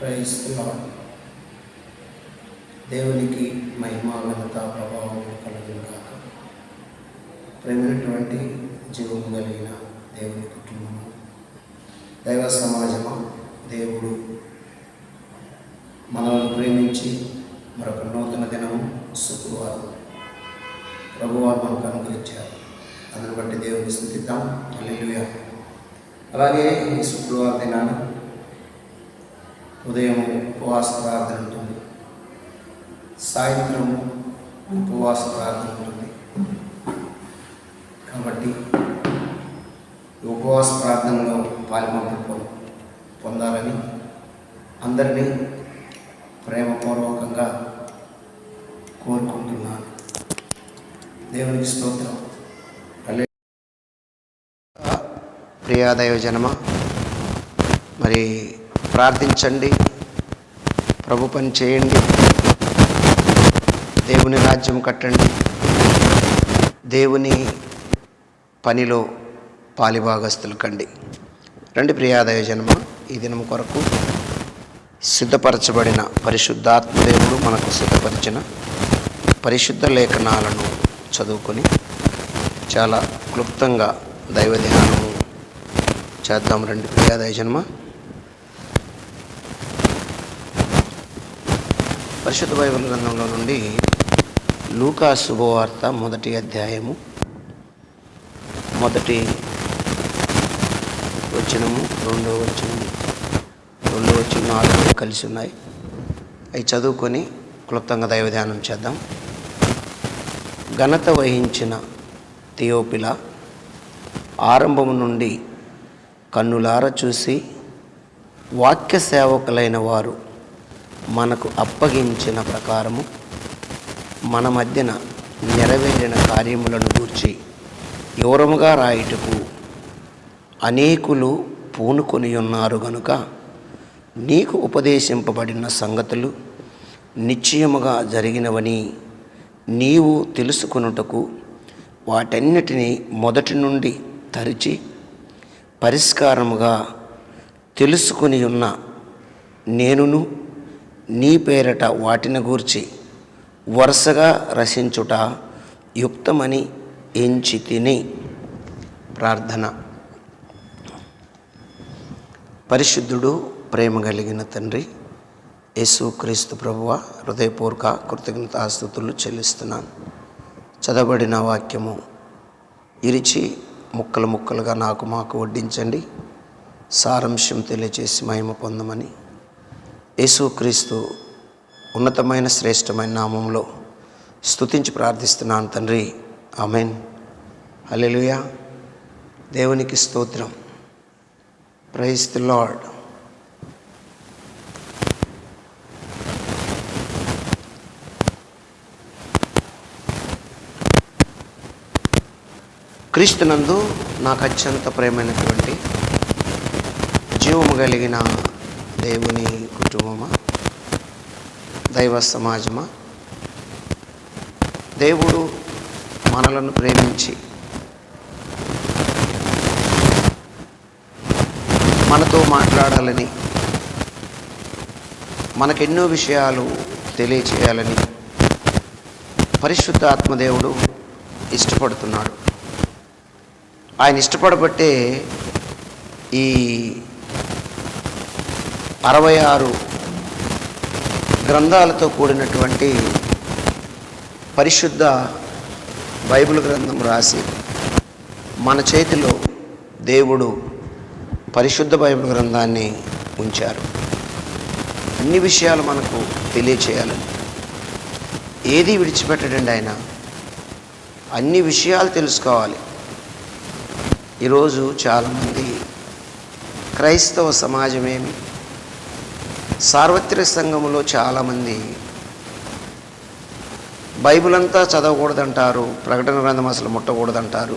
Praise దేవునికి మహిమ ఘనత ప్రభావం కలుగును కాక ప్రేమైనటువంటి జీవం కలిగిన దేవుని కుటుంబము దైవ సమాజము దేవుడు మనల్ని ప్రేమించి మరొక నూతన దినము శుక్రవారం ప్రభువారు మనకు అనుగ్రహించారు. అందుని బట్టి దేవుని స్థుతిద్దాం. అలాగే ఈ శుక్రవారం దినాన్ని ఉదయం ఉపవాస ప్రార్థన ఉంటుంది సాయంత్రం ఉపవాస ప్రార్థన ఉంటుంది కాబట్టి ఉపవాస ప్రార్థనలో పాల్గొంపు పొ- పొందాలని అందరినీ ప్రేమపూర్వకంగా కోరుకుంటున్నాను. దేవునికి స్తోత్రం. హల్లే జనమ మరి ప్రార్థించండి. ప్రభు పని చేయండి. దేవుని రాజ్యం కట్టండి. దేవుని పనిలో పాలిభాగస్తులు కండి. రండి ప్రియాదయ జన్మ ఈ దినం కొరకు సిద్ధపరచబడిన పరిశుద్ధాత్మదేవుడు మనకు సిద్ధపరిచిన పరిశుద్ధ లేఖనాలను చదువుకొని చాలా క్లుప్తంగా దైవ ధ్యానము చేద్దాం. రండి ప్రియాదయ జన్మ పరిశుద్ధ బైబిల్ గ్రంథంలో నుండి లూకా శుభవార్త మొదటి అధ్యాయము మొదటి వచనము రెండో వచనము రెండో వచనం నాలుగు కలిసి ఉన్నాయి. అవి చదువుకొని క్లుప్తంగా దైవధ్యానం చేద్దాం. ఘనత వహించిన థియోపిల ఆరంభము నుండి కన్నులార చూసి వాక్య సేవకులైన వారు మనకు అప్పగించిన ప్రకారము మన మధ్యన నెరవేరిన కార్యములను గూర్చి వివరముగా రాయుటకు అనేకులు పూనుకొని ఉన్నారు గనుక నీకు ఉపదేశింపబడిన సంగతులు నిశ్చయముగా జరిగినవని నీవు తెలుసుకొనుటకు వాటన్నిటినీ మొదటి నుండి తరిచి పరిష్కారముగా తెలుసుకుని ఉన్న నేనును నీ పేరట వాటిని గూర్చి వరుసగా రచించుట యుక్తమని ఎంచి తిని. ప్రార్థన. పరిశుద్ధుడు ప్రేమ కలిగిన తండ్రి యేసుక్రీస్తు ప్రభువ హృదయపూర్వక కృతజ్ఞతాస్థుతులు చెల్లిస్తున్నాను. చదవబడిన వాక్యము ఇరిచి ముక్కలు ముక్కలుగా నాకు మాకు వడ్డించండి. సారాంశం తెలియచేసి మహిమ పొందమని యేసుక్రీస్తు ఉన్నతమైన శ్రేష్టమైన నామంలో స్తుతించి ప్రార్థిస్తున్నాను తండ్రి. ఆమెన్. హల్లెలూయా. దేవునికి స్తోత్రం. Praise the lord. క్రీస్తునందు నాకు అత్యంత ప్రేమైనటువంటి జీవము కలిగిన దేవుని కుటుంబమా? దైవ సమాజమా? దేవుడు మనలను ప్రేమించి మనతో మాట్లాడాలని మనకెన్నో విషయాలు తెలియచేయాలని పరిశుద్ధ ఆత్మదేవుడు ఇష్టపడుతున్నాడు. ఆయన ఇష్టపడబట్టే ఈ అరవై ఆరు గ్రంథాలతో కూడినటువంటి పరిశుద్ధ బైబిల్ గ్రంథం రాసి మన చేతిలో దేవుడు పరిశుద్ధ బైబిల్ గ్రంథాన్ని ఉంచారు. అన్ని విషయాలు మనకు తెలియచేయాలని ఏది విడిచిపెట్టడండి ఆయన? అన్ని విషయాలు తెలుసుకోవాలి. ఈరోజు చాలామంది క్రైస్తవ సమాజమేమి సార్వత్రిక సంఘములో చాలామంది బైబిల్ అంతా చదవకూడదంటారు ప్రకటన గ్రంథం అసలు ముట్టకూడదంటారు.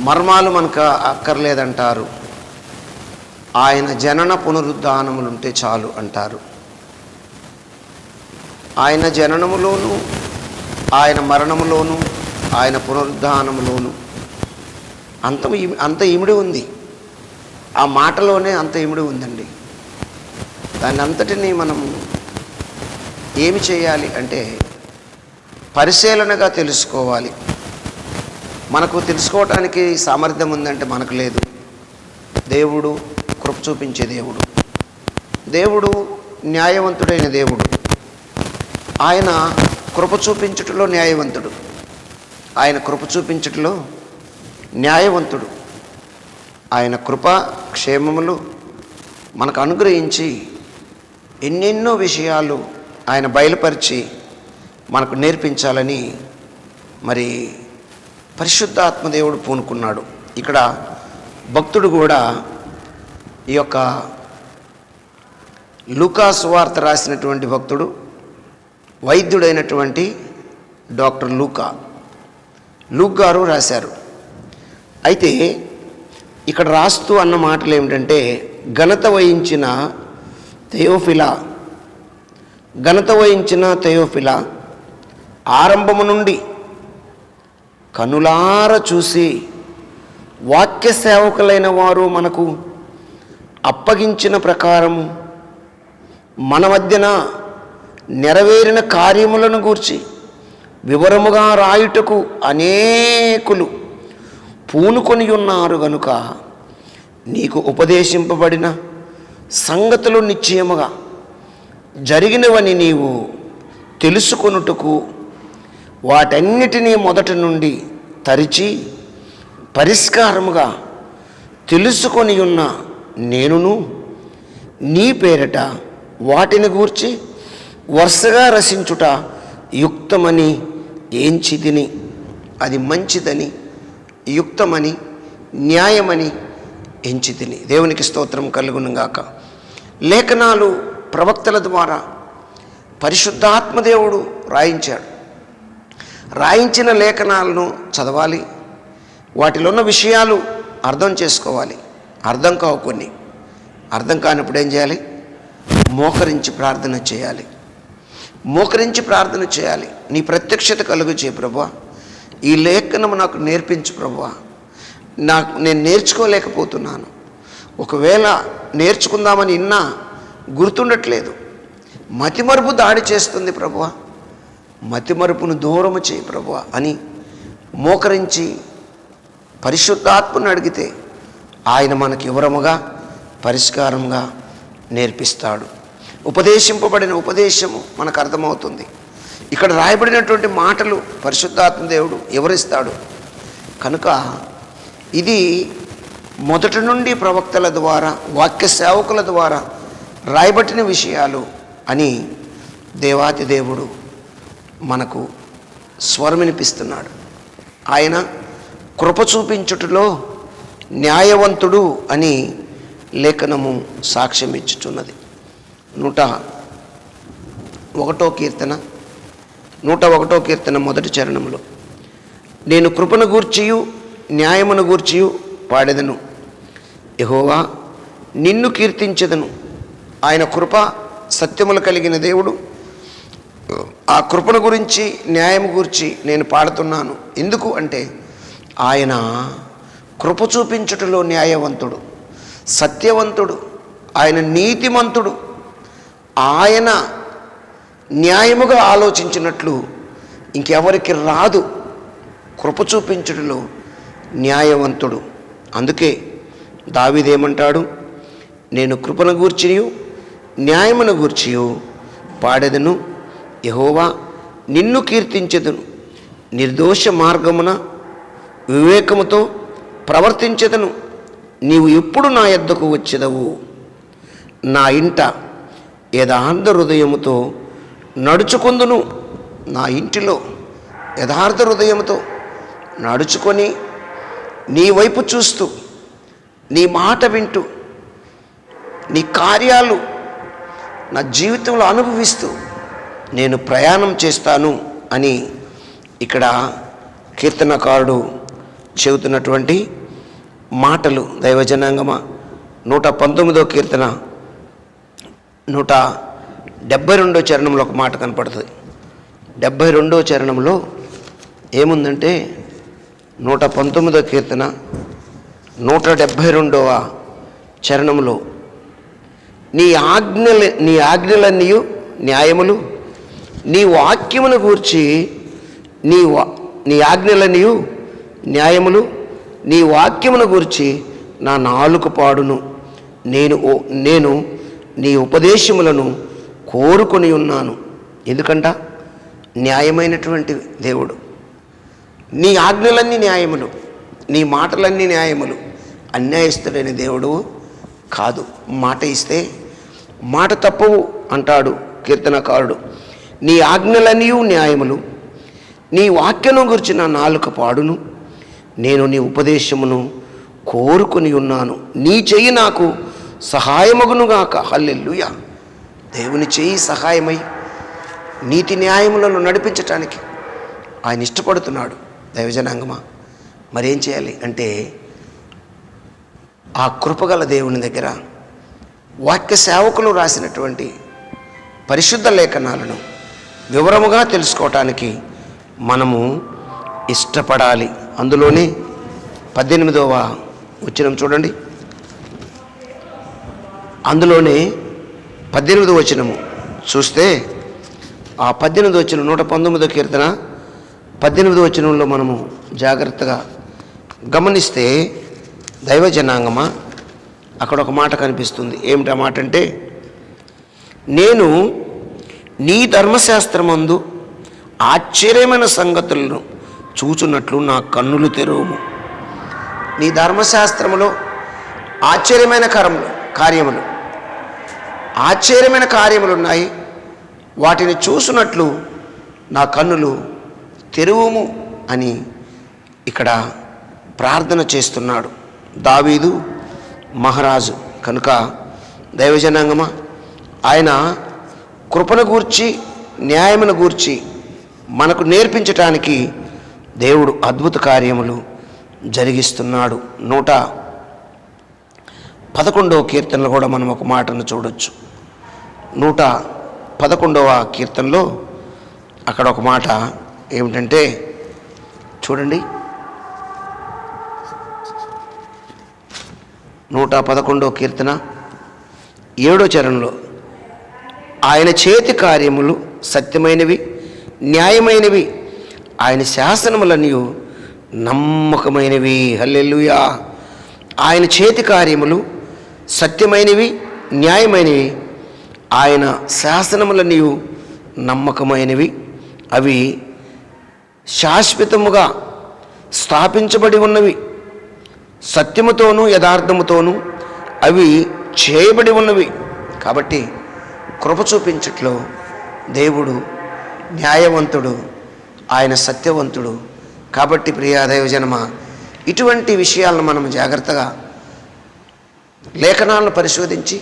మర్మాలు మనకు అక్కర్లేదంటారు. ఆయన జనన పునరుద్ధానములు ఉంటే చాలు అంటారు. ఆయన జననములోను ఆయన మరణములోను ఆయన పునరుద్ధానములోను అంత ఇమి- అంత ఇమిడి ఉంది. ఆ మాటలోనే అంత ఇమిడి ఉందండి. దాన్ని అంతటినీ మనం ఏమి చేయాలి అంటే పరిశీలనగా తెలుసుకోవాలి. మనకు తెలుసుకోవటానికి సామర్థ్యం ఉందంటే మనకు లేదు. దేవుడు కృప చూపించే దేవుడు. దేవుడు న్యాయవంతుడైన దేవుడు. ఆయన కృప చూపించుటలో న్యాయవంతుడు. ఆయన కృప చూపించుటలో న్యాయవంతుడు. ఆయన కృప క్షేమములు మనకు అనుగ్రహించి ఎన్నెన్నో విషయాలు ఆయన బయలుపరిచి మనకు నేర్పించాలని మరి పరిశుద్ధాత్మదేవుడు పూనుకున్నాడు. ఇక్కడ భక్తుడు కూడా ఈ యొక్క లూకాసు వార్త రాసినటువంటి భక్తుడు వైద్యుడైనటువంటి డాక్టర్ లూకా. లూక్ గారు రాశారు. అయితే ఇక్కడ రాస్తూ అన్న మాటలు ఏమిటంటే ఘనత వహించిన థెయోఫిలా. ఘనత వహించిన థెయోఫిలా ఆరంభము నుండి కనులార చూసి వాక్య సేవకులైన వారు మనకు అప్పగించిన ప్రకారము మన మధ్యన నెరవేరిన కార్యములను గూర్చి వివరముగా రాయుటకు అనేకులు పూనుకొని ఉన్నారు గనుక నీకు ఉపదేశింపబడిన సంగతులు నిశ్చయముగా జరిగినవని నీవు తెలుసుకొనుటకు వాటన్నిటినీ మొదటి నుండి తరిచి పరిష్కారముగా తెలుసుకొని ఉన్న నేనును నీ పేరట వాటిని గూర్చి వరుసగా రసించుట యుక్తమని ఏంచితిని? అది మంచిదని యుక్తమని న్యాయమని ఎంచితిని. దేవునికి స్తోత్రం కలుగునుగాక. లేఖనాలు ప్రవక్తల ద్వారా పరిశుద్ధాత్మదేవుడు రాయించాడు. రాయించిన లేఖనాలను చదవాలి. వాటిలో ఉన్న విషయాలు అర్థం చేసుకోవాలి. అర్థం కావు కొన్ని. అర్థం కానప్పుడు ఏం చేయాలి? మోకరించి ప్రార్థన చేయాలి. మోకరించి ప్రార్థన చేయాలి. నీ ప్రత్యక్షత కలుగు చేయ ప్రభా. ఈ లేఖనము నాకు నేర్పించు ప్రభా. నాకు నేను నేర్చుకోలేకపోతున్నాను. ఒకవేళ నేర్చుకుందామని ఇన్నా గుర్తుండట్లేదు. మతిమరుపు దాడి చేస్తుంది ప్రభువ. మతిమరుపును దూరము చేయి ప్రభువ అని మోకరించి పరిశుద్ధాత్మను అడిగితే ఆయన మనకి వివరముగా పరిష్కారంగా నేర్పిస్తాడు. ఉపదేశింపబడిన ఉపదేశము మనకు అర్థమవుతుంది. ఇక్కడ రాయబడినటువంటి మాటలు పరిశుద్ధాత్మ దేవుడు వివరిస్తాడు. కనుక ఇది మొదటి నుండి ప్రవక్తల ద్వారా వాక్య సేవకుల ద్వారా రాయబట్టిన విషయాలు అని దేవాతి దేవుడు మనకు స్వరమినిపిస్తున్నాడు. ఆయన కృప చూపించుటలో న్యాయవంతుడు అని లేఖనము సాక్ష్యం ఇచ్చుచున్నది. నూట ఒకటో కీర్తన నూట ఒకటో కీర్తన మొదటి చరణంలో నేను కృపను గూర్చియు న్యాయమును గూర్చియు పాడెదను యహోవా నిన్ను కీర్తించెదను. ఆయన కృప సత్యములు కలిగిన దేవుడు. ఆ కృపను గురించి న్యాయం గురించి నేను పాడుతున్నాను. ఎందుకు అంటే ఆయన కృప చూపించుటలో న్యాయవంతుడు సత్యవంతుడు ఆయన నీతిమంతుడు. ఆయన న్యాయముగా ఆలోచించినట్లు ఇంకెవరికి రాదు. కృప చూపించుటలో న్యాయవంతుడు. అందుకే దావిదేమంటాడు నేను కృపను గూర్చియు న్యాయమును గూర్చియు పాడెదను. యహోవా నిన్ను కీర్తించెదను. నిర్దోష మార్గమున వివేకముతో ప్రవర్తించెదను. నీవు ఎప్పుడు నా యొద్దకు వచ్చేదవు. నా ఇంట యథార్థ హృదయముతో నడుచుకుందును. నా ఇంటిలో యథార్థ హృదయముతో నడుచుకొని నీ వైపు చూస్తూ నీ మాట వింటూ నీ కార్యాలు నా జీవితంలో అనుభవిస్తూ నేను ప్రయాణం చేస్తాను అని ఇక్కడ కీర్తనకారుడు చెబుతున్నటువంటి మాటలు దైవజనాంగమ. నూట పంతొమ్మిదో కీర్తన నూట డెబ్బై రెండో చరణంలో ఒక మాట కనపడుతుంది. డెబ్బై రెండో చరణంలో ఏముందంటే నూట పంతొమ్మిదో కీర్తన నూట డెబ్భై రెండవ చరణంలో నీ ఆజ్ఞల నీ ఆజ్ఞలన్నీ న్యాయములు నీ వాక్యమును గూర్చి నీ వా నీ ఆజ్ఞలన్నీ న్యాయములు నీ వాక్యమును గూర్చి నా నాలుక పాడును. నేను ఓ- నేను నీ ఉపదేశములను కోరుకొని ఉన్నాను. ఎందుకంట? న్యాయమైనటువంటి దేవుడు. నీ ఆజ్ఞలన్నీ న్యాయములు నీ మాటలన్నీ న్యాయములు. అన్యాయస్తుడైన దేవుడు కాదు. మాట ఇస్తే మాట తప్పవు అంటాడు కీర్తనకారుడు. నీ ఆజ్ఞలన్నీ న్యాయములు నీ వాక్యను గురించిన నా నాలుక పాడును. నేను నీ ఉపదేశమును కోరుకుని ఉన్నాను. నీ చెయ్యి నాకు సహాయమగునుగాక హల్లెల్లుయ దేవుని చెయ్యి సహాయమై నీతి న్యాయములను నడిపించటానికి ఆయన ఇష్టపడుతున్నాడు. దైవజనాంగమా? మరేం చేయాలి? అంటే ఆ కృపగల దేవుని దగ్గర వాక్య సేవకులు రాసినటువంటి పరిశుద్ధ లేఖనాలను వివరముగా తెలుసుకోవటానికి మనము ఇష్టపడాలి. అందులోనే పద్దెనిమిదవ వచనం చూడండి. అందులోనే పద్దెనిమిదవ వచనము చూస్తే ఆ పద్దెనిమిది వచ్చిన నూట పంతొమ్మిదో కీర్తన పద్దెనిమిది వచనంలో మనము జాగ్రత్తగా గమనిస్తే దైవ జనాంగమా అక్కడ ఒక మాట కనిపిస్తుంది. ఏమిటా మాట అంటే నేను నీ ధర్మశాస్త్రమందు ఆశ్చర్యమైన సంగతులను చూచున్నట్లు నా కన్నులు తెరువు నీ ధర్మశాస్త్రములో ఆశ్చర్యమైన కరములు కార్యములు. ఆశ్చర్యమైన కార్యములు ఉన్నాయి. వాటిని చూసినట్లు నా కన్నులు తెరువుము అని ఇక్కడ ప్రార్థన చేస్తున్నాడు. దావీదు మహారాజు. కనుక దైవజనాంగమా ఆయన కృపను గూర్చి న్యాయమును గూర్చి మనకు నేర్పించటానికి దేవుడు అద్భుత కార్యములు జరిగిస్తున్నాడు. నూట పదకొండవ కీర్తనలో కూడా మనం ఒక మాటను చూడొచ్చు. నూట పదకొండవ కీర్తనలో అక్కడ ఒక మాట ఏమిటంటే చూడండి. నూట పదకొండో కీర్తన ఏడో చరణంలో ఆయన చేతి కార్యములు సత్యమైనవి న్యాయమైనవి ఆయన శాసనములన్నీ నమ్మకమైనవి. హల్లెల్లుయా ఆయన చేతి కార్యములు సత్యమైనవి న్యాయమైనవి ఆయన శాసనములన్నీ నమ్మకమైనవి. అవి శాశ్వతముగా స్థాపించబడి ఉన్నవి. సత్యముతోనూ యథార్థముతోనూ అవి చేయబడి ఉన్నవి. కాబట్టి కృప చూపించట్లో దేవుడు న్యాయవంతుడు ఆయన సత్యవంతుడు. కాబట్టి ప్రియా దైవజనమ ఇటువంటి విషయాలను మనం జాగ్రత్తగా లేఖనాలను పరిశోధించి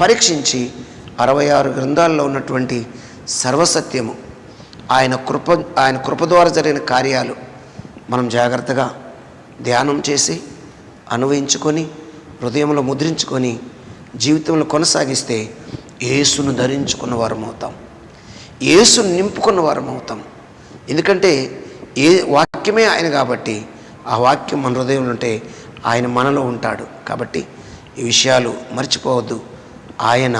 పరీక్షించి అరవై ఆరు గ్రంథాల్లో ఉన్నటువంటి సర్వసత్యము ఆయన కృప ఆయన కృప ద్వారా జరిగిన కార్యాలు మనం జాగ్రత్తగా ధ్యానం చేసి అనువయించుకొని హృదయంలో ముద్రించుకొని జీవితంలో కొనసాగిస్తే యేసును ధరించుకున్న వారం అవుతాం. యేసును నింపుకున్న వారం అవుతాం. ఎందుకంటే ఏ వాక్యమే ఆయన కాబట్టి ఆ వాక్యం మన హృదయంలో ఉంటే ఆయన మనలో ఉంటాడు. కాబట్టి ఈ విషయాలు మర్చిపోవద్దు. ఆయన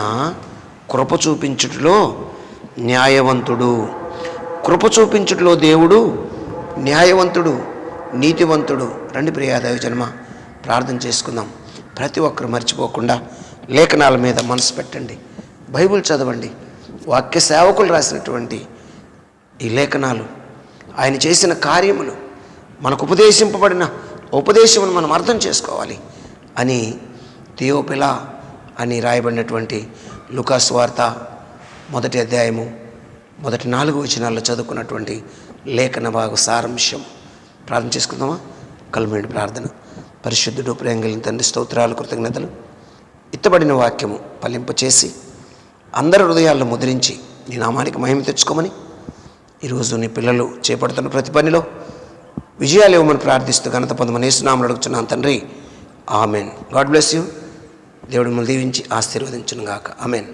కృప చూపించుటలో న్యాయవంతుడు. కృప చూపించుటలో దేవుడు న్యాయవంతుడు నీతివంతుడు. రండి ప్రియాదేవి జన్మ ప్రార్థన చేసుకుందాం. ప్రతి ఒక్కరు మర్చిపోకుండా లేఖనాల మీద మనసు పెట్టండి. బైబిల్ చదవండి. వాక్య సేవకులు రాసినటువంటి ఈ లేఖనాలు ఆయన చేసిన కార్యములు మనకు ఉపదేశింపబడిన ఉపదేశమును మనం అర్థం చేసుకోవాలి అని థియోపిలా అని రాయబడినటువంటి లుకాస్ వార్త మొదటి అధ్యాయము మొదటి నాలుగు వచనాల్లో చదువుకున్నటువంటి లేఖన భాగ సారాంశం. ప్రార్థన చేసుకుందామా? కలుమేడి ప్రార్థన. పరిశుద్ధుడు ప్రేంగలిన తండ్రి స్తోత్రాలు కృతజ్ఞతలు. ఇత్తబడిన వాక్యము ఫలింపచేసి అందరి హృదయాల్లో ముద్రించి నీ నామానికి మహిమ తెచ్చుకోమని ఈరోజు నీ పిల్లలు చేపడుతున్న ప్రతి పనిలో విజయాలు ఇవ్వమని ప్రార్థిస్తూ ఘనత పొందమని యేసునామలు అడుగుతున్నాను తండ్రి. ఆమెన్. God bless you. దేవుడు మిమ్మల్ని దీవించి ఆశీర్వదించును గాక ఆమెన్.